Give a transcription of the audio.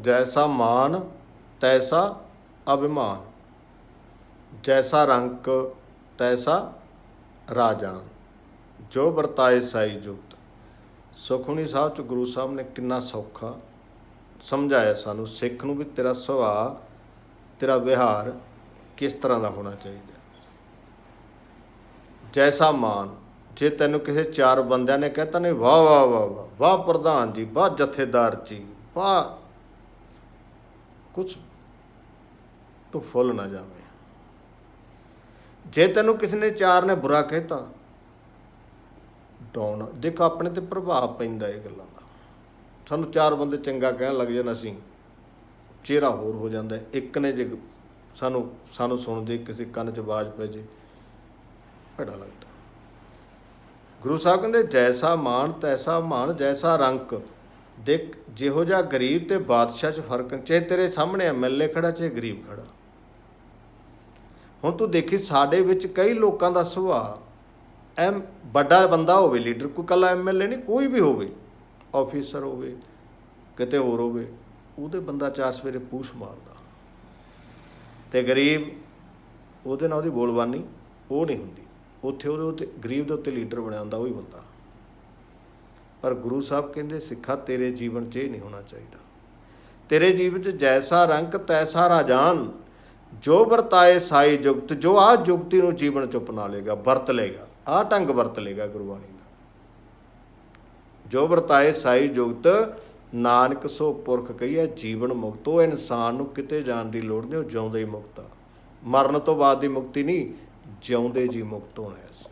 ਜੈਸਾ ਮਾਨ ਤੈਸਾ ਅਭਿਮਾਨ ਜੈਸਾ ਰੰਕ ਤੈਸਾ ਰਾਜਾਨ ਜੋ ਵਰਤਾਏ ਸਾਈ ਜੁਗਤ ਸੁਖਮਨੀ ਸਾਹਿਬ ਚ ਗੁਰੂ ਸਾਹਿਬ ਨੇ ਕਿੰਨਾ ਸੌਖਾ ਸਮਝਾਇਆ ਸਾਨੂੰ ਸਿੱਖ ਨੂੰ ਵੀ ਤੇਰਾ ਸੁਭਾਅ ਤੇਰਾ ਵਿਹਾਰ ਕਿਸ ਤਰ੍ਹਾਂ ਦਾ ਹੋਣਾ ਚਾਹੀਦਾ ਜੈਸਾ ਮਾਨ ਜੇ ਤੈਨੂੰ ਕਿਸੇ ਚਾਰ ਬੰਦਿਆਂ ਨੇ ਕਹਿਤਾ ਨਹੀਂ ਵਾਹ ਵਾਹ ਵਾਹ ਵਾਹ ਵਾਹ ਪ੍ਰਧਾਨ ਜੀ ਵਾਹ ਜਥੇਦਾਰ ਜੀ ਵਾਹ ਕੁਛ ਤੂੰ ਫੁੱਲ ਨਾ ਜਾਵੇਂ। ਜੇ ਤੈਨੂੰ ਕਿਸੇ ਨੇ ਚਾਰ ਨੇ ਬੁਰਾ ਕਹਿਤਾ, ਡਾਉਣ। ਦੇਖ, ਆਪਣੇ ਤੇ ਪ੍ਰਭਾਵ ਪੈਂਦਾ ਇਹ ਗੱਲਾਂ ਦਾ। ਸਾਨੂੰ ਚਾਰ ਬੰਦੇ ਚੰਗਾ ਕਹਿਣ ਲੱਗ ਜਾਣ ਅਸੀਂ, ਚਿਹਰਾ ਹੋਰ ਹੋ ਜਾਂਦਾ ਇੱਕ ਨੇ ਜੇ ਸਾਨੂੰ ਸਾਨੂੰ ਸੁਣਦੇ, ਕਿਸੇ ਕੰਨ 'ਚ ਆਵਾਜ਼ ਪੈ ਜੇ, ਭੜਾ ਲੱਗਦਾ। ਗੁਰੂ ਸਾਹਿਬ ਕਹਿੰਦੇ, ਜੈਸਾ ਮਾਨ ਤੈਸਾ ਮਾਨ ਜੈਸਾ ਰੰਕ ਦੇਖ, ਜਿਹੋ ਜਿਹਾ ਗਰੀਬ ਤੇ ਬਾਦਸ਼ਾਹ 'ਚ ਫ਼ਰਕ ਚਾਹੇ ਤੇਰੇ ਸਾਹਮਣੇ ਐਮਐਲਏ ਖੜਾ, ਚਾਹੇ ਗਰੀਬ ਖੜਾ। ਹੁਣ ਤੂੰ ਦੇਖੀ, ਸਾਡੇ ਵਿੱਚ ਕਈ ਲੋਕਾਂ ਦਾ ਸੁਭਾਅ ਐਮ, ਵੱਡਾ ਬੰਦਾ ਹੋਵੇ, ਲੀਡਰ, ਕੋਈ ਕੱਲਾ ਐਮਐਲਏ ਨਹੀਂ, ਕੋਈ ਵੀ ਹੋਵੇ, ਆਫੀਸਰ ਹੋਵੇ, ਕਿਤੇ ਹੋਰ ਹੋਵੇ, ਉਹਦੇ ਬੰਦਾ ਚਾਰ ਸਵੇਰੇ ਪੂਛ ਮਾਰਦਾ। ਤੇ ਗਰੀਬ, ਉਹਦੇ ਨਾਲ ਉਹਦੀ ਬੋਲਬਾਨੀ, ਉਹ ਨਹੀਂ ਹੁੰਦੀ। ਉੱਥੇ ਉਹਦੇ ਉੱਤੇ, ਗਰੀਬ ਦੇ ਉੱਤੇ ਲੀਡਰ ਬਣਿਆ ਹੁੰਦਾ ਉਹ ਬੰਦਾ। ਪਰ ਗੁਰੂ ਸਾਹਿਬ ਕਹਿੰਦੇ, ਸਿੱਖਾ ਤੇਰੇ ਜੀਵਨ 'ਚ ਇਹ ਨਹੀਂ ਹੋਣਾ ਚਾਹੀਦਾ। ਤੇਰੇ ਜੀਵਨ 'ਚ ਜੈਸਾ ਰੰਗ, ਤੈਸਾ ਰਾਜਾਨ, ਜੋ ਵਰਤਾਏ ਸਾਈ ਜੁਗਤ, ਜੋ ਆ ਜੁਗਤੀ ਨੂੰ ਜੀਵਨ 'ਚ ਅਪਣਾ ਲੇਗਾ ਵਰਤ ਲੇਗਾ ਆ ਢੰਗ ਵਰਤ ਲੇਗਾ ਗੁਰਬਾਣੀ ਦਾ। ਜੋ ਵਰਤਾਏ ਸਾਈ ਜੁਗਤ, ਨਾਨਕ ਸੋ ਪੁਰਖ ਕਹੀਏ ਜੀਵਨ ਮੁਕਤ, ਉਹ ਇਨਸਾਨ ਨੂੰ ਕਿਤੇ ਜਾਣ ਦੀ ਲੋੜ ਨਹੀਂ, ਉਹ ਜਿਉਂਦੇ ਹੀ ਮੁਕਤ ਆ। ਮਰਨ ਤੋਂ ਬਾਅਦ ਦੀ ਮੁਕਤੀ ਨਹੀਂ, ਜਿਉਂਦੇ ਜੀ ਮੁਕਤ ਹੋਣਾ ਹੈ।